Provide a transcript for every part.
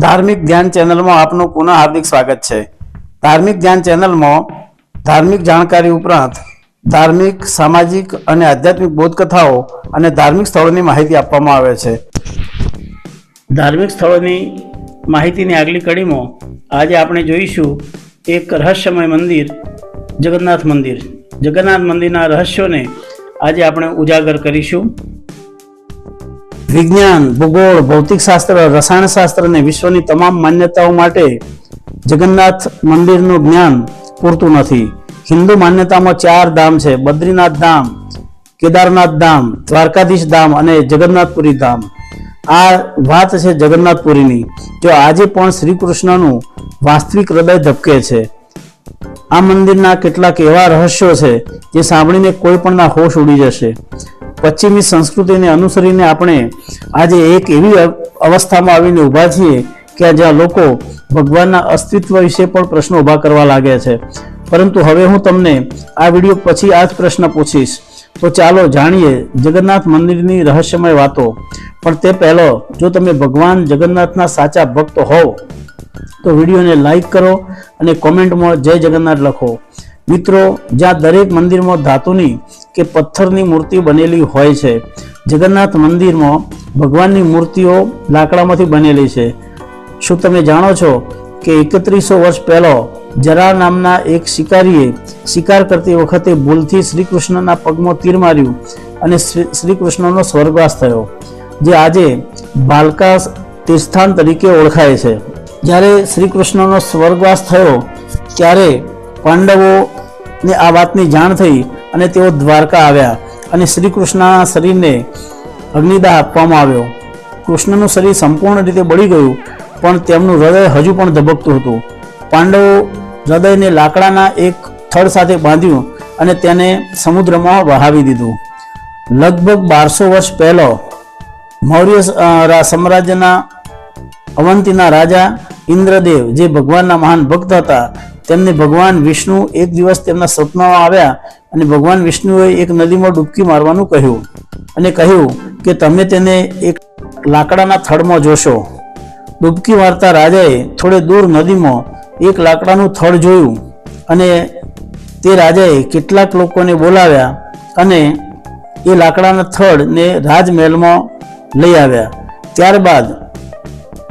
ધાર્મિક ધ્યાન ચેનલમાં આપનું પુનઃ હાર્દિક સ્વાગત છે. ધાર્મિક ધ્યાન ચેનલમાં ધાર્મિક જાણકારી ઉપરાંત ધાર્મિક, સામાજિક અને આધ્યાત્મિક બોધકથાઓ અને ધાર્મિક સ્થળોની માહિતી આપવામાં આવે છે. ધાર્મિક સ્થળોની માહિતીની આગલી કડીમાં આજે આપણે જોઈશું એક રહસ્યમય મંદિર, જગન્નાથ મંદિર. જગન્નાથ મંદિરના રહસ્યોને આજે આપણે ઉજાગર કરીશું. વિજ્ઞાન, ભૂગોળ ભૌતિકશાસ્ત્ર રસાયણશાસ્ત્ર અને વિશ્વની તમામ માન્યતાઓ માટે જગન્નાથ મંદિરનું જ્ઞાન પૂરતું નથી. હિન્દુ માન્યતામાં ચાર ધામ છે. બદ્રીનાથ ધામ, કેદારનાથ ધામ, દ્વારકાધીશ ધામ અને જગન્નાથપુરી ધામ. આ વાત છે જગન્નાથપુરીની. જો આજે પણ શ્રી કૃષ્ણનું વાસ્તવિક હૃદય ધબકે છે. આ મંદિરના કેટલાક એવા રહસ્યો છે જે સાંભળીને કોઈ પણના હોશ ઉડી જશે. પશ્ચિમી સંસ્કૃતિને અનુસરીને આપણે આજે એક એવી અવસ્થામાં આવીને ઊભા છીએ કે જ્યાં લોકો ભગવાનના અસ્તિત્વ વિશે પણ પ્રશ્નો ઊભા કરવા લાગ્યા છે. પરંતુ હવે હું તમને આ વીડિયો પછી આ જ પ્રશ્ન પૂછીશ. તો ચાલો જાણીએ જગન્નાથ મંદિરની રહસ્યમય વાતો. પણ તે પહેલો, જો તમે ભગવાન જગન્નાથના સાચા ભક્ત હોવ, તો વિડીયોને લાઈક કરો અને કોમેન્ટમાં જય જગન્નાથ લખો. મિત્રો, જ્યાં દરેક મંદિરમાં ધાતુની કે પથ્થરની મૂર્તિ બનેલી હોય છે, જગન્નાથ મંદિરમાં ભગવાનની મૂર્તિઓ લાકડામાંથી બનેલી છે. શું તમે જાણો છો કે એકત્રીસો વર્ષ પહેલો જરા નામના એક શિકારીએ શિકાર કરતી વખતે ભૂલથી શ્રી કૃષ્ણના પગમાં તીર માર્યું અને શ્રી શ્રી કૃષ્ણનો સ્વર્ગવાસ થયો, જે આજે બાલકા તીર્થાન તરીકે ઓળખાય છે. જ્યારે શ્રી કૃષ્ણનો સ્વર્ગવાસ થયો, ત્યારે પાંડવોને આ વાતની જાણ થઈ અને તેઓ દ્વારકા આવ્યા અને શ્રી કૃષ્ણના શરીરને અગ્નિદાહ આપવામાં આવ્યો. કૃષ્ણનું શરીર સંપૂર્ણ રીતે બળી ગયું, પણ તેમનું હૃદય હજુ પણ ધબકતું હતું. પાંડવો હૃદયને લાકડાના એક થડ સાથે બાંધ્યું અને તેને સમુદ્રમાં વહાવી દીધું. લગભગ બારસો વર્ષ પહેલો મૌર્ય સામ્રાજ્યના અવંતીના રાજા ઇન્દ્રદેવ, જે ભગવાનના મહાન ભક્ત હતા તેમને ભગવાન વિષ્ણુ એક દિવસ તેમના સપનામાં આવ્યા અને ભગવાન વિષ્ણુએ એક નદીમાં ડૂબકી મારવાનું કહ્યું અને કહ્યું કે તમે તેને એક લાકડાના થડમાં જોશો. ડૂબકી મારતા રાજાએ થોડે દૂર નદીમાં એક લાકડાનું થડ જોયું અને તે રાજાએ કેટલાક લોકોને બોલાવ્યા અને એ લાકડાના થડને રાજમહેલમાં લઈ આવ્યા. ત્યારબાદ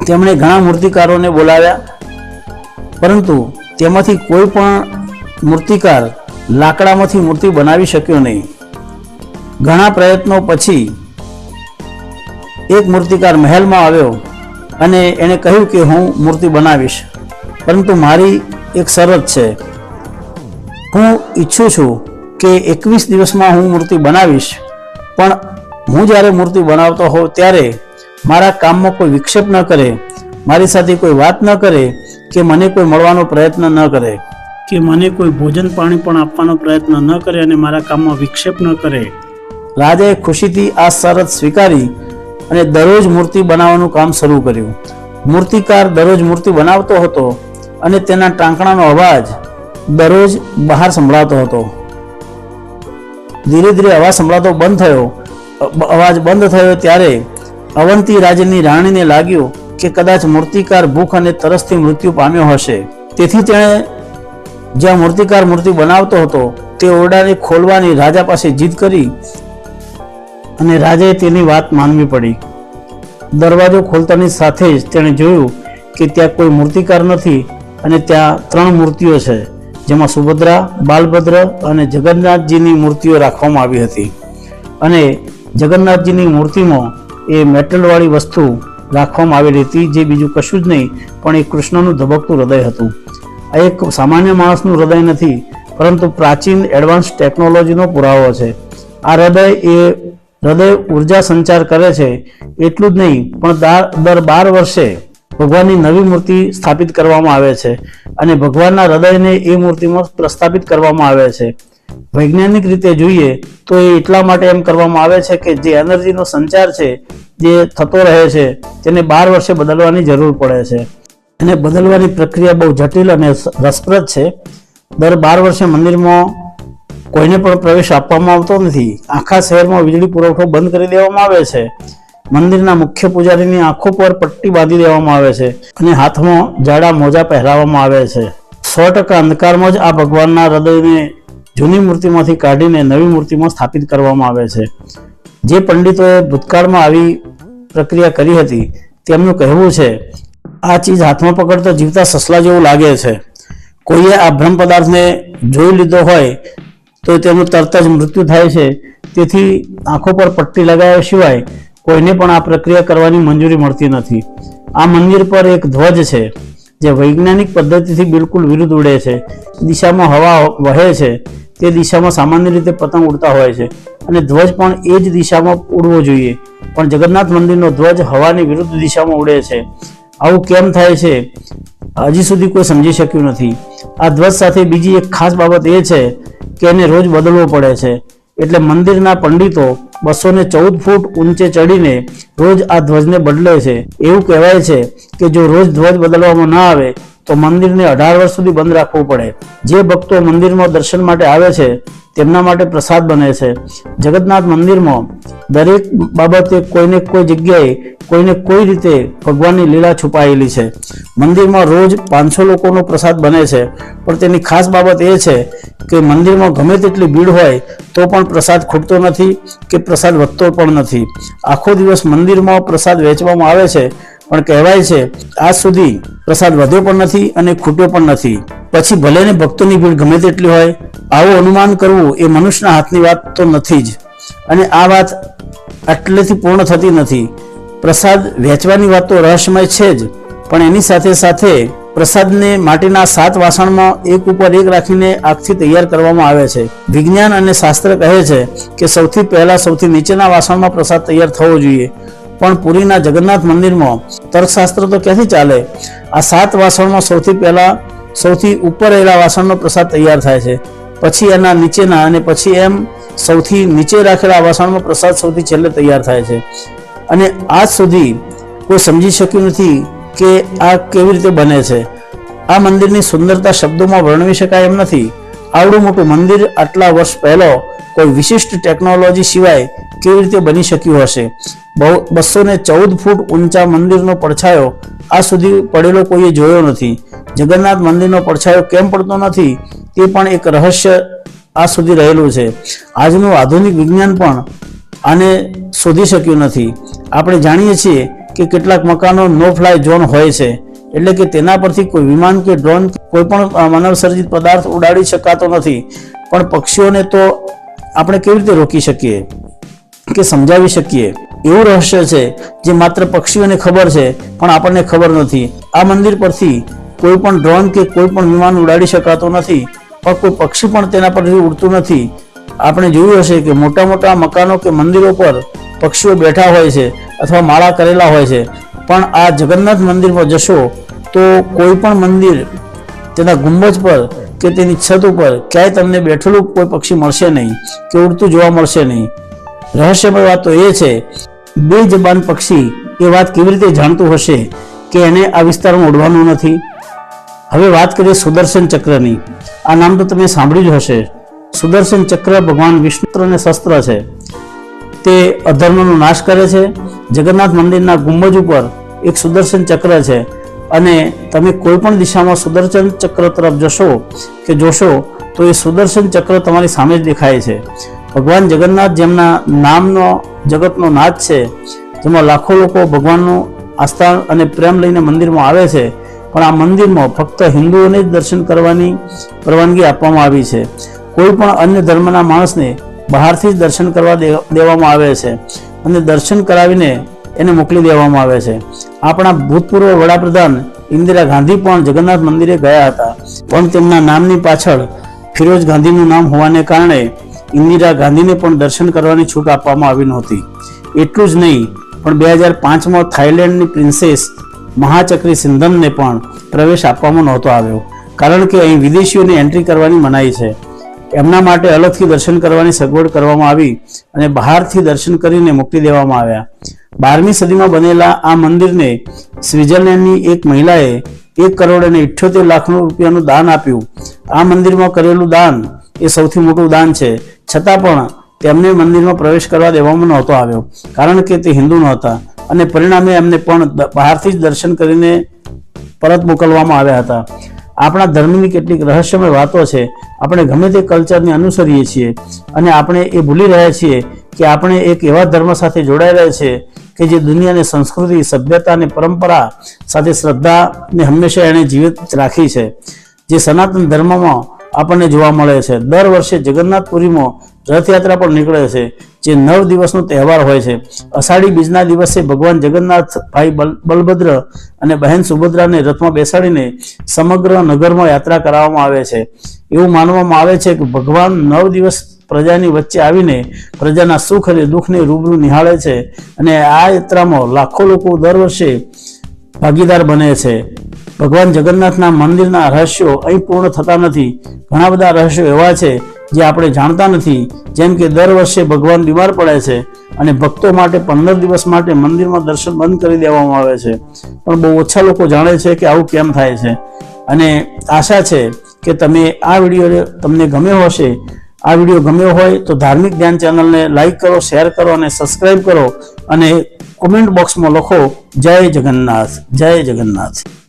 તેમણે ઘણા મૂર્તિકારોને બોલાવ્યા. પરંતુ તેમાંથી કોઈ પણ મૂર્તિકાર લાકડામાંથી મૂર્તિ બનાવી શક્યો નહીં. ઘણા પ્રયત્નો પછી એક મૂર્તિકાર મહેલમાં આવ્યો અને એણે કહ્યું કે હું મૂર્તિ બનાવીશ. પરંતુ મારી એક શરત છે. હું ઈચ્છું છું કે એકવીસ દિવસમાં હું મૂર્તિ બનાવીશ, પણ હું જ્યારે મૂર્તિ બનાવતો હોઉં ત્યારે મારા કામમાં કોઈ વિક્ષેપ ન કરે, મારી સાથે કોઈ વાત ન કરે કે મને કોઈ મળવાનો પ્રયત્ન ન કરે. કે મને કોઈ ભોજન પાણી પણ આપવાનો પ્રયત્ન ન કરે અને મારા કામમાં વિક્ષેપ ન કરે. રાજાએ ખુશીથી આ શરત સ્વીકારી અને દરરોજ મૂર્તિ બનાવવાનું કામ શરૂ કર્યું. મૂર્તિકાર દરરોજ મૂર્તિ બનાવતો હતો અને તેના ટાંકણાનો અવાજ દરરોજ બહાર સંભળાતો હતો. ધીરે ધીરે અવાજ સંભળાતો બંધ થયો. અવાજ બંધ થયો ત્યારે અવંતી રાજ્યની રાણીને લાગ્યું કે કદાચ મૂર્તિકાર ભૂખ અને તરસથી મૃત્યુ પામ્યો હશે. તેથી તેણે જ્યાં મૂર્તિકાર મૂર્તિ બનાવતો હતો, તે ઓરડાને ખોલવાની રાજા પાસે જીદ કરી અને રાજાએ તેની વાત માનવી પડી. દરવાજો ખોલતાની સાથે જ તેણે જોયું કે ત્યાં કોઈ મૂર્તિકાર નથી અને ત્યાં ત્રણ મૂર્તિઓ છે, જેમાં સુભદ્રા, બાલભદ્ર અને જગન્નાથજીની મૂર્તિઓ રાખવામાં આવી હતી. અને જગન્નાથજીની મૂર્તિમાં એ મેટલવાળી વસ્તુ રાખવામાં આવેલી હતી, જે બીજું કશું જ નહીં, પણ એ કૃષ્ણનું ધબકતું હૃદય હતું. આ એક સામાન્ય માણસનું હૃદય નથી, પરંતુ પ્રાચીન એડવાન્સ ટેકનોલોજીનો પુરાવો છે. આ હૃદય એ હૃદય ઊર્જા સંચાર કરે છે, એટલું જ નહીં, પણ દાર- બાર વર્ષે ભગવાનની નવી મૂર્તિ સ્થાપિત કરવામાં આવે છે અને ભગવાનના હૃદયને એ મૂર્તિમાં પ્રસ્થાપિત કરવામાં આવે છે. વૈજ્ઞાનિક રીતે જોઈએ તો એ એટલા માટે એમ કરવામાં આવે છે કે જે એનર્જીનો સંચાર છે જે થતો રહે છે, તેને બાર વર્ષે બદલવાની જરૂર પડે છે. અને બદલવાની પ્રક્રિયા બહુ જટિલ અને રસપ્રદ છે. દર બાર વર્ષે મંદિરમાં કોઈને પણ પ્રવેશ આપવામાં આવતો નથી. આખા શહેરમાં વીજળી પુરવઠો બંધ કરી દેવામાં આવે છે. મંદિરના મુખ્ય પૂજારીની આંખો પર પટ્ટી બાંધી દેવામાં આવે છે અને હાથમાં જાડા મોજા પહેરાવવામાં આવે છે. સો ટકા અંધકારમાં જ આ ભગવાનના હૃદયને જૂની મૂર્તિમાંથી કાઢીને નવી મૂર્તિમાં સ્થાપિત કરવામાં આવે છે. જે પંડિતોએ ભૂતકાળમાં આવી પ્રક્રિયા કરી હતી, તેમનું કહેવું છે, આ ચીજ હાથમાં પકડતા જીવતા સસલા જેવું લાગે છે. કોઈએ આ ભ્રમ પદાર્થને જોઈ લીધો હોય, તો તેનું તરત જ મૃત્યુ થાય છે. તેથી આંખો પર પટ્ટી લગાવ્યા સિવાય કોઈને પણ આ પ્રક્રિયા કરવાની મંજૂરી મળતી નથી. આ મંદિર પર એક ધ્વજ છે, જે વૈજ્ઞાનિક પદ્ધતિથી બિલકુલ વિરુદ્ધ ઉડે છે. દિશામાં હવા વહે છે. તે દિશામાં સામાન્ય રીતે પતંગ ઉડતા હોય છે. અને ધ્વજ પણ એ જ દિશામાં ઉડવો જોઈએ. પણ જગન્નાથ મંદિરનો ધ્વજ હવાની વિરુદ્ધ દિશામાં ઉડે છે. આવું કેમ થાય છે? હજી સુધી કોઈ સમજી શક્યું નથી. આ ધ્વજ સાથે બીજી એક ખાસ બાબત એ છે કે એને રોજ બદલવો પડે છે. એટલે મંદિરના પંડિતો બસો ને ચૌદ ફૂટ ઊંચે ચડીને રોજ આ ધ્વજને બદલે છે. એવું કહેવાય છે કે જો રોજ ધ્વજ બદલવામાં ના આવે તો મંદિરને અઢાર વર્ષ સુધી બંધ રાખવું પડે. જે ભક્તો મંદિરમાં દર્શન માટે આવે છે તેમના માટે પ્રસાદ બને છે. જગન્નાથ મંદિરમાં દરેક બાબતે કોઈને કોઈ જગ્યાએ કોઈને કોઈ રીતે ભગવાનની લીલા છુપાયેલી છે. મંદિરમાં રોજ પાંચસો લોકોનો પ્રસાદ બને છે. પણ તેની ખાસ બાબત એ છે કે મંદિરમાં ગમે તેટલી ભીડ હોય તો પણ પ્રસાદ ખૂટતો નથી કે પ્રસાદ વધતો પણ નથી. આખો દિવસ મંદિરમાં પ્રસાદ વેચવામાં આવે છે. પણ કહેવાય છે, આજ સુધી પ્રસાદ વધ્યો પણ નથી અને ખૂટ્યો પણ નથી. પછી ભલે ને ભક્તોની ભીડ ગમે તેટલી હોય, આવું અનુમાન કરવું એ મનુષ્યના હાથની વાત તો નથી જ. અને આ વાત આટલેથી પૂર્ણ થતી નથી. પ્રસાદ વેચવાની વાત તો રહસ્યમય છે જ, પણ એની સાથે સાથે પ્રસાદને માટીના સાત વાસણમાં એક ઉપર એક રાખીને આગથી તૈયાર કરવામાં આવે છે. વિજ્ઞાન અને શાસ્ત્ર કહે છે કે સૌથી પહેલા સૌથી નીચેના વાસણમાં પ્રસાદ તૈયાર થવો જોઈએ. પણ પુરીના જગન્નાથ મંદિરમાં તર્કશાસ્ત્ર તો ક્યાંથી ચાલે? આ સાત વાસણમાં સૌથી પહેલા સૌથી ઉપર રહેલા વાસણનો પ્રસાદ તૈયાર થાય છે. પછી એના નીચેના અને પછી એમ સૌથી નીચે રાખેલા વાસણનો પ્રસાદ સૌથી છેલ્લે તૈયાર થાય છે. અને આજ સુધી કોઈ સમજી શક્યું નથી કે આ કેવી રીતે બને છે. આ મંદિરની સુંદરતા શબ્દોમાં વર્ણવી શકાય એમ નથી. આવડું મોટું મંદિર આટલા વર્ષ પહેલો કોઈ વિશિષ્ટ ટેકનોલોજી સિવાય કેવી રીતે બની શક્યું હશે? બસો ને ચૌદ ફૂટ ઊંચા મંદિરનો પડછાયો આ સુધી પડેલો કોઈએ જોયો નથી. જગન્નાથ મંદિરનો પડછાયો કેમ પડતો નથી તે પણ એક રહસ્ય આ સુધી રહેલું છે. આજનું આધુનિક વિજ્ઞાન પણ આને શોધી શક્યું નથી. આપણે જાણીએ છીએ કે કેટલાક મકાનો નો ફ્લાય ઝોન હોય છે, એટલે કે તેના પરથી કોઈ વિમાન કે ડ્રોન કોઈ પણ માનવસર્જિત પદાર્થ ઉડાડી શકાતો નથી. પણ પક્ષીઓને તો આપણે કેવી રીતે રોકી શકીએ કે સમજાવી શકીએ? એવું રહસ્ય છે જે માત્ર પક્ષીઓને ખબર છે, પણ આપણને ખબર નથી. આ મંદિર પરથી કોઈ પણ ડ્રોન કે કોઈ પણ વિમાન ઉડાડી શકાતો નથી, પણ કોઈ પક્ષી પણ તેના પરથી ઉડતું નથી. આપણે જોયું હશે કે મોટા મોટા મકાનો કે મંદિરો પર પક્ષીઓ બેઠા હોય છે અથવા માળા કરેલા હોય છે. પણ આ જગન્નાથ મંદિરમાં જશો તો કોઈ પણ મંદિર તેના ગુંબજ પર કે તેની છત ઉપર ક્યાંય તમને બેઠેલું કોઈ પક્ષી મળશે નહીં કે ઉડતું જોવા મળશે નહીં. રહસ્યમય વાત તો એ છે બે જબાન પક્ષી એ વાત કેવી રીતે જાણતું હશે કે એને આ વિસ્તારમાં ઉડવાનું નથી? હવે વાત કરીએ સુદર્શન ચક્રની. આ નામ તો તમે સાંભળ્યું જ હશે. સુદર્શન ચક્ર ભગવાન વિષ્ણુત્રને શસ્ત્ર છે. તે અધર્મનો નાશ કરે છે. જગન્નાથ મંદિરના ગુંબજ ઉપર એક સુદર્શન ચક્ર છે. અને તમે કોઈ પણ દિશામાં સુદર્શન ચક્ર તરફ જશો કે જોશો, તો એ સુદર્શન ચક્ર તમારી સામે જ દેખાય છે. ભગવાન જગન્નાથ જેમના નામનો, જગતનો નાથ છે, જેમાં લાખો લોકો ભગવાનનું આસ્થા અને પ્રેમ લઈને મંદિરમાં આવે છે પણ આ મંદિરમાં ફક્ત હિન્દુઓને જ દર્શન કરવાની પરવાનગી આપવામાં આવી છે. કોઈ પણ અન્ય ધર્મના માણસને બહારથી જ દર્શન કરવા દેવામાં આવે છે અને દર્શન કરાવીને એને મોકલી દેવામાં આવે છે. આપણા ભૂતપૂર્વ વડાપ્રધાન ઇન્દિરા ગાંધી પણ જગન્નાથ મંદિરે ગયા હતા. પણ તેમના નામની પાછળ ફિરોજ ગાંધીનું નામ હોવાને કારણે ઇન્દિરા ગાંધીને પણ દર્શન કરવાની છૂટ આપવામાં આવી નહોતી. એટલું જ નહીં, પણ બે હજાર પાંચમાં થાઇલેન્ડની પ્રિન્સેસ મહાચક્રી સિંધમને પણ પ્રવેશ આપવામાં નહોતો આવ્યો. કારણ કે અહીં વિદેશીઓની એન્ટ્રી કરવાની મનાઈ છે. એમના માટે અલગથી દર્શન કરવાની સગવડ કરવામાં આવી અને બહારથી દર્શન કરીને મોકલી દેવામાં આવ્યા. બારમી સદીમાં બનેલા આ મંદિરને સ્વિટ્ઝરલેન્ડની એક મહિલાએ એક કરોડ અને ઇઠ્યોતેર લાખનું રૂપિયાનું દાન આપ્યું. આ મંદિરમાં કરેલું દાન એ સૌથી મોટું દાન છે. છતાં પણ તેમને મંદિરમાં પ્રવેશ કરવા દેવામાં નહોતો આવ્યો, કારણ કે તે હિન્દુ નહોતા. અને પરિણામે એમને પણ બહારથી જ દર્શન કરીને પરત મોકલવામાં આવ્યા હતા. આપણા ધર્મની કેટલીક રહસ્યમય વાતો છે. આપણે ગમે તે કલ્ચરને અનુસરીએ છીએ અને આપણે એ ભૂલી રહ્યા છીએ કે આપણે એક એવા ધર્મ સાથે જોડાયેલા છે કે જે દુનિયાની સંસ્કૃતિ, સભ્યતા અને પરંપરા સાથે શ્રદ્ધાને હંમેશા એણે જીવિત રાખી છે. જે સનાતન ધર્મમાં આપણને જોવા મળે છે. દર વર્ષે જગન્નાથપુરીમાં રથયાત્રા પણ નીકળે છે, જે નવ દિવસનો તહેવાર હોય છે. અષાઢી બીજના દિવસે ભગવાન જગન્નાથ ભાઈ બલ- બલભદ્ર અને બહેન સુભદ્રાને રથમાં બેસાડીને સમગ્ર નગરમાં યાત્રા કરાવવામાં આવે છે. એવું માનવામાં આવે છે કે ભગવાન નવ દિવસ પ્રજાની વચ્ચે આવીને પ્રજાના સુખ અને દુઃખને રૂબરૂ નિહાળે છે અને આ યાત્રામાં લાખો લોકો દર વર્ષે ભાગીદાર બને છે. ભગવાન જગન્નાથના મંદિરના રહસ્યો અહીં પૂર્ણ થતા નથી. ઘણા બધા રહસ્યો એવા છે જે આપણે જાણતા નથી, જેમ કે દર વર્ષે ભગવાન બીમાર પડે છે અને ભક્તો માટે પંદર દિવસ માટે મંદિરમાં દર્શન બંધ કરી દેવામાં આવે છે. પણ બહુ ઓછા લોકો જાણે છે કે આવું કેમ થાય છે. અને આશા છે કે તમે આ વીડિયો તમને ગમ્યો હશે. આ વીડિયો ગમ્યો હોય તો ધાર્મિક ધ્યાન ચેનલને લાઈક કરો, શેર કરો અને સબસ્ક્રાઈબ કરો અને કોમેન્ટ બોક્સમાં લખો, જય જગન્નાથ જય જગન્નાથ.